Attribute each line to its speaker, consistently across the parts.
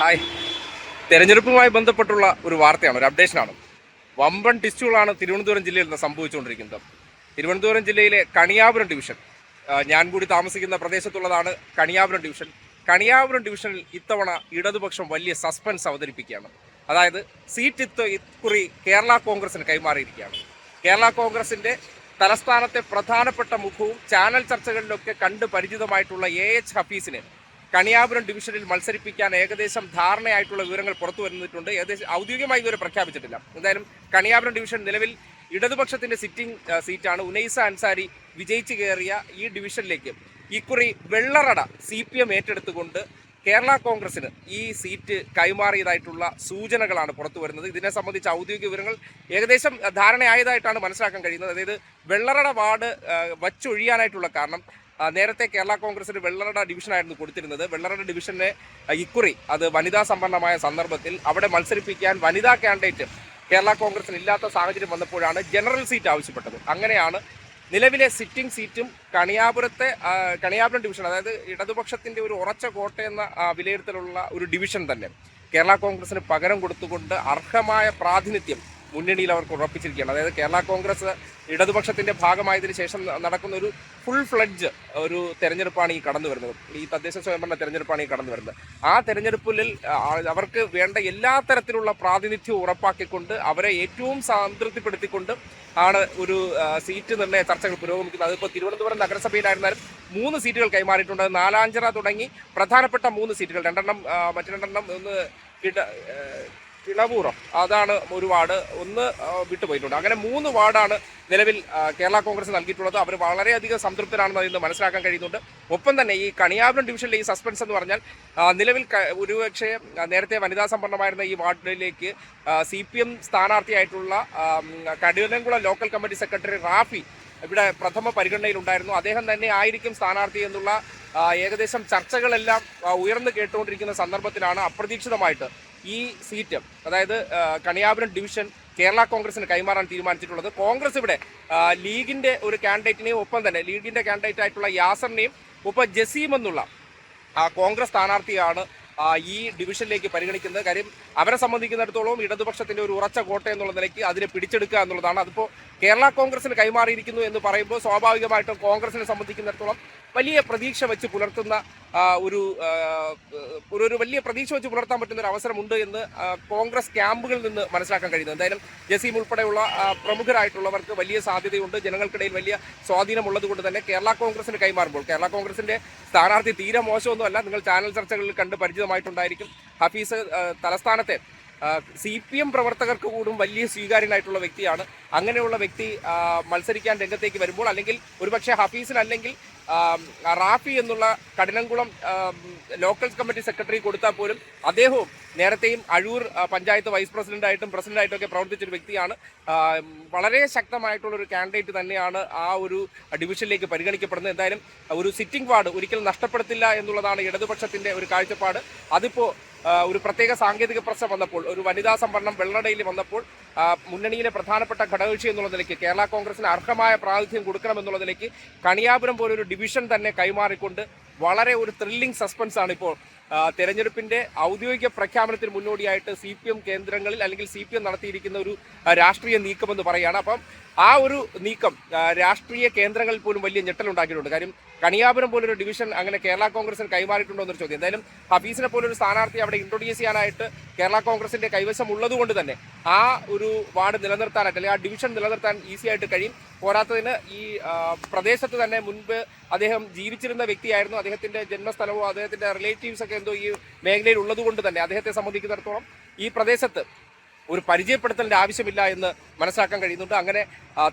Speaker 1: Hi. തെരഞ്ഞെടുപ്പുമായി ബന്ധപ്പെട്ടുള്ള ഒരു വാർത്തയാണ് ഒരു അപ്ഡേഷനാണ്. വമ്പൻ ടിസ്റ്റുകളാണ് തിരുവനന്തപുരം ജില്ലയിൽ നിന്ന് സംഭവിച്ചുകൊണ്ടിരിക്കുന്നത്. തിരുവനന്തപുരം ജില്ലയിലെ കണിയാപുരം ഡിവിഷൻ ഞാൻ കൂടി താമസിക്കുന്ന പ്രദേശത്തുള്ളതാണ് കണിയാപുരം ഡിവിഷൻ. കണിയാപുരം ഡിവിഷനിൽ ഇത്തവണ ഇടതുപക്ഷം വലിയ സസ്പെൻസ് അവതരിപ്പിക്കുകയാണ്. അതായത് സീറ്റ് ഇത്ത ഇക്കുറി കേരള കോൺഗ്രസിന് കൈമാറിയിരിക്കുകയാണ്. കേരള കോൺഗ്രസിന്റെ തലസ്ഥാനത്തെ പ്രധാനപ്പെട്ട മുഖവും ചാനൽ ചർച്ചകളിലൊക്കെ കണ്ട് പരിചിതമായിട്ടുള്ള എ എച്ച് ഹഫീസിനെ കണിയാപുരം ഡിവിഷനിൽ മത്സരിപ്പിക്കാൻ ഏകദേശം ധാരണയായിട്ടുള്ള വിവരങ്ങൾ പുറത്തു വരുന്നിട്ടുണ്ട് ഏകദേശം ഔദ്യോഗികമായി ഇതുവരെ പ്രഖ്യാപിച്ചിട്ടില്ല. എന്തായാലും കണിയാപുരം ഡിവിഷൻ നിലവിൽ ഇടതുപക്ഷത്തിന്റെ സിറ്റിംഗ് സീറ്റാണ്. ഉനൈസ അൻസാരി വിജയിച്ചു കയറിയ ഈ ഡിവിഷനിലേക്ക് ഇക്കുറി വെള്ളറട സി പി എം ഏറ്റെടുത്തുകൊണ്ട് കേരള കോൺഗ്രസിന് ഈ സീറ്റ് കൈമാറിയതായിട്ടുള്ള സൂചനകളാണ് പുറത്തു വരുന്നത്. ഇതിനെ സംബന്ധിച്ച ഔദ്യോഗിക വിവരങ്ങൾ ഏകദേശം ധാരണയായതായിട്ടാണ് മനസ്സിലാക്കാൻ കഴിയുന്നത്. അതായത് വെള്ളറട വാർഡ് വച്ചൊഴിയാനായിട്ടുള്ള കാരണം നേരത്തെ കേരള കോൺഗ്രസിന് വെള്ളറട ഡിവിഷൻ ആയിരുന്നു കൊടുത്തിരുന്നത്. വെള്ളറട ഡിവിഷനെ ഇക്കുറി അത് വനിതാ സമ്പന്നമായ സന്ദർഭത്തിൽ അവിടെ മത്സരിപ്പിക്കാൻ വനിതാ കാൻഡിഡേറ്റ് കേരള കോൺഗ്രസിന് ഇല്ലാത്ത സാഹചര്യം വന്നപ്പോഴാണ് ജനറൽ സീറ്റ് ആവശ്യപ്പെട്ടത്. അങ്ങനെയാണ് നിലവിലെ സിറ്റിംഗ് സീറ്റും കണിയാപുരത്തെ കണിയാപുരം ഡിവിഷൻ അതായത് ഇടതുപക്ഷത്തിന്റെ ഒരു ഉറച്ച കോട്ടയെന്ന വിലയിരുത്തലുള്ള ഒരു ഡിവിഷൻ തന്നെ. കേരള കോൺഗ്രസിന് പകരം കൊടുത്തുകൊണ്ട് അർഹമായ പ്രാതിനിധ്യം മുന്നണിയിൽ അവർക്ക് ഉറപ്പിച്ചിരിക്കുകയാണ്. അതായത് കേരള കോൺഗ്രസ് ഇടതുപക്ഷത്തിന്റെ ഭാഗമായതിനു ശേഷം നടക്കുന്ന ഒരു ഫുൾ ഫ്ലഡ്ജ് ഒരു തെരഞ്ഞെടുപ്പാണ് ഈ കടന്നു വരുന്നത്. ഈ തദ്ദേശ സ്വയംഭരണ തെരഞ്ഞെടുപ്പാണ് ഈ കടന്നു വരുന്നത്. ആ തെരഞ്ഞെടുപ്പിൽ അവർക്ക് വേണ്ട എല്ലാ തരത്തിലുള്ള പ്രാതിനിധ്യം ഉറപ്പാക്കിക്കൊണ്ട് അവരെ ഏറ്റവും സംതൃപ്തിപ്പെടുത്തിക്കൊണ്ട് ആണ് ഒരു സീറ്റ് നിർണയ ചർച്ചകൾ പുരോഗമിക്കുന്നത്. അതിപ്പോൾ തിരുവനന്തപുരം നഗരസഭയിലായിരുന്നാലും മൂന്ന് സീറ്റുകൾ കൈമാറിയിട്ടുണ്ട്. നാലാഞ്ചറ തുടങ്ങി പ്രധാനപ്പെട്ട മൂന്ന് സീറ്റുകൾ. രണ്ടെണ്ണം മറ്റു രണ്ടെണ്ണം ഒന്ന് ആ, അതാണ് ഒരു വാർഡ്. ഒന്ന് വിട്ടുപോയിട്ടുണ്ട്. അങ്ങനെ മൂന്ന് വാർഡാണ് നിലവിൽ കേരള കോൺഗ്രസ് നൽകിയിട്ടുള്ളത്. അവർ വളരെയധികം സംതൃപ്തരാണെന്ന് അതിന് മനസ്സിലാക്കാൻ കഴിയുന്നുണ്ട്. ഒപ്പം തന്നെ ഈ കണിയാപുരം ഡിവിഷനിലെ ഈ സസ്പെൻസ് എന്ന് പറഞ്ഞാൽ നിലവിൽ ഒരുപക്ഷേ നേരത്തെ വനിതാ സംവരണമായിരുന്ന ഈ വാർഡിലേക്ക് C P M സ്ഥാനാർത്ഥിയായിട്ടുള്ള Kaduvanamkulam local committee secretary Rafi ഇവിടെ പ്രഥമ പരിഗണനയിലുണ്ടായിരുന്നു. അദ്ദേഹം തന്നെ ആയിരിക്കും സ്ഥാനാർത്ഥി എന്നുള്ള ഏകദേശം ചർച്ചകളെല്ലാം ഉയർന്നു കേട്ടുകൊണ്ടിരിക്കുന്ന സന്ദർഭത്തിലാണ് അപ്രതീക്ഷിതമായിട്ട് ഈ സീറ്റ് അതായത് കണിയാപുരം ഡിവിഷൻ കേരള കോൺഗ്രസിന് കൈമാറാൻ തീരുമാനിച്ചിട്ടുള്ളത്. കോൺഗ്രസ് ഇവിടെ ലീഗിന്റെ ഒരു കാൻഡിഡേറ്റിനെയും ഒപ്പം തന്നെ ലീഗിന്റെ കാൻഡിഡേറ്റ് ആയിട്ടുള്ള യാസറിനെയും ഒപ്പം ജസീം എന്നുള്ള കോൺഗ്രസ് സ്ഥാനാർത്ഥിയാണ് ഈ ഡിവിഷനിലേക്ക് പരിഗണിക്കുന്നത്. കാര്യം അവരെ സംബന്ധിക്കുന്നിടത്തോളം ഇടതുപക്ഷത്തിന്റെ ഒരു ഉറച്ച കോട്ട എന്നുള്ള നിലയ്ക്ക് അതിനെ പിടിച്ചെടുക്കുക എന്നുള്ളതാണ്. അതിപ്പോൾ കേരള കോൺഗ്രസിന് കൈമാറിയിരിക്കുന്നു എന്ന് പറയുമ്പോൾ സ്വാഭാവികമായിട്ടും കോൺഗ്രസിനെ സംബന്ധിക്കുന്നിടത്തോളം വലിയ പ്രതീക്ഷ വെച്ച് പുലർത്തുന്ന ഒരു ഒരു വലിയ പ്രതീക്ഷ വെച്ച് പുലർത്താൻ പറ്റുന്ന ഒരു അവസരമുണ്ട് എന്ന് കോൺഗ്രസ് ക്യാമ്പുകളിൽ നിന്ന് മനസ്സിലാക്കാൻ കഴിയുന്നു എന്തായാലും ജസീം ഉൾപ്പെടെയുള്ള പ്രമുഖരായിട്ടുള്ളവർക്ക് വലിയ സാധ്യതയുണ്ട്. ജനങ്ങൾക്കിടയിൽ വലിയ സ്വാധീനമുള്ളത് കൊണ്ട് തന്നെ കേരള കോൺഗ്രസിന് കൈമാറുമ്പോൾ കേരള കോൺഗ്രസിന്റെ സ്ഥാനാർത്ഥി തീരെ മോശമൊന്നുമല്ല. നിങ്ങൾ ചാനൽ ചർച്ചകളിൽ കണ്ട് പരിചിതമായിട്ടുണ്ടായിരിക്കും. ഹഫീസ് തലസ്ഥാനത്തെ സി പി എം പ്രവർത്തകർക്ക് കൂടും വലിയ സ്വീകാര്യനായിട്ടുള്ള വ്യക്തിയാണ്. അങ്ങനെയുള്ള വ്യക്തി മത്സരിക്കാൻ രംഗത്തേക്ക് വരുമ്പോൾ അല്ലെങ്കിൽ ഒരുപക്ഷെ ഹഫീസിനല്ലെങ്കിൽ റാഫി എന്നുള്ള കഠിനംകുളം ലോക്കൽ കമ്മിറ്റി സെക്രട്ടറി കൊടുത്താൽ പോലും അദ്ദേഹവും നേരത്തെയും അഴൂർ പഞ്ചായത്ത് വൈസ് പ്രസിഡന്റായിട്ടും പ്രസിഡന്റായിട്ടും ഒക്കെ പ്രവർത്തിച്ചൊരു വ്യക്തിയാണ്. വളരെ ശക്തമായിട്ടുള്ള ഒരു കാൻഡിഡേറ്റ് തന്നെയാണ് ആ ഒരു ഡിവിഷനിലേക്ക് പരിഗണിക്കപ്പെടുന്നത്. എന്തായാലും ഒരു സിറ്റിംഗ് വാർഡ് ഒരിക്കലും നഷ്ടപ്പെടുത്തില്ല എന്നുള്ളതാണ് ഇടതുപക്ഷത്തിന്റെ ഒരു കാഴ്ചപ്പാട്. അതിപ്പോ ഒരു പ്രത്യേക സാങ്കേതിക പ്രശ്നം വന്നപ്പോൾ ഒരു വനിതാ സംവരണം വെള്ളടയിൽ വന്നപ്പോൾ മുന്നണിയിലെ പ്രധാനപ്പെട്ട ഘടകകക്ഷി എന്നുള്ള നിലയ്ക്ക് കേരള കോൺഗ്രസിന് അർഹമായ പ്രാതിനിധ്യം കൊടുക്കണമെന്നുള്ള നിലയ്ക്ക് കണിയാപുരം പോലൊരു ഡിവിഷൻ തന്നെ കൈമാറിക്കൊണ്ട് വളരെ ഒരു ത്രില്ലിംഗ് സസ്പെൻസ് ആണ് ഇപ്പോൾ തെരഞ്ഞെടുപ്പിന്റെ ഔദ്യോഗിക പ്രഖ്യാപനത്തിന് മുന്നോടിയായിട്ട് സി പി എം കേന്ദ്രങ്ങളിൽ അല്ലെങ്കിൽ സി പി എം നടത്തിയിരിക്കുന്ന ഒരു രാഷ്ട്രീയ നീക്കം എന്ന് പറയുകയാണ്. അപ്പം ആ ഒരു നീക്കം രാഷ്ട്രീയ കേന്ദ്രങ്ങളിൽ പോലും വലിയ ഞെട്ടലുണ്ടാക്കിയിട്ടുണ്ട്. കാര്യം കണിയാപുരം പോലൊരു ഡിവിഷൻ അങ്ങനെ കേരള കോൺഗ്രസിന് കൈമാറിയിട്ടുണ്ടോ എന്നൊരു ചോദ്യം. എന്തായാലും ഹഫീസിനെ പോലൊരു സ്ഥാനാർത്ഥി അവിടെ ഇൻട്രൊഡ്യൂസ് ചെയ്യാനായിട്ട് കേരള കോൺഗ്രസിന്റെ കൈവശം ഉള്ളതുകൊണ്ട് തന്നെ ആ ഒരു വാർഡ് നിലനിർത്താനായിട്ട് അല്ലെങ്കിൽ ആ ഡിവിഷൻ നിലനിർത്താൻ ഈസി ആയിട്ട് കഴിയും. പോരാത്തതിന് ഈ പ്രദേശത്ത് തന്നെ മുൻപ് അദ്ദേഹം ജീവിച്ചിരുന്ന വ്യക്തിയായിരുന്നു. അദ്ദേഹത്തിന്റെ ജന്മസ്ഥലവും അദ്ദേഹത്തിന്റെ റിലേറ്റീവ്സ് ഒക്കെ എന്തോ ഈ മേഖലയിൽ ഉള്ളതുകൊണ്ട് തന്നെ അദ്ദേഹത്തെ സംബന്ധിക്കുന്നിടത്തോളം ഈ പ്രദേശത്ത് ഒരു പരിചയപ്പെടുത്തലിന്റെ ആവശ്യമില്ല എന്ന് മനസ്സിലാക്കാൻ കഴിയുന്നുണ്ട്. അങ്ങനെ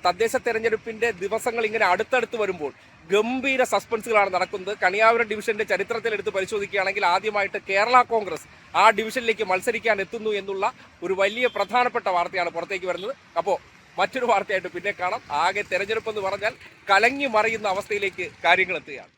Speaker 1: തദ്ദേശ തെരഞ്ഞെടുപ്പിന്റെ ദിവസങ്ങൾ ഇങ്ങനെ അടുത്തടുത്ത് വരുമ്പോൾ ഗംഭീര സസ്പെൻസുകളാണ് നടക്കുന്നത്. കണിയാപുരം ഡിവിഷന്റെ ചരിത്രത്തിൽ എടുത്ത് പരിശോധിക്കുകയാണെങ്കിൽ ആദ്യമായിട്ട് കേരള കോൺഗ്രസ് ആ ഡിവിഷനിലേക്ക് മത്സരിക്കാൻ എത്തുന്നു എന്നുള്ള ഒരു വലിയ പ്രധാനപ്പെട്ട വാർത്തയാണ് പുറത്തേക്ക് വരുന്നത്. അപ്പോൾ മറ്റൊരു വാർത്തയായിട്ട് പിന്നെ കാണാം. ആകെ തെരഞ്ഞെടുപ്പ് എന്ന് പറഞ്ഞാൽ കലങ്ങി മറിയുന്ന അവസ്ഥയിലേക്ക് കാര്യങ്ങൾ എത്തുകയാണ്.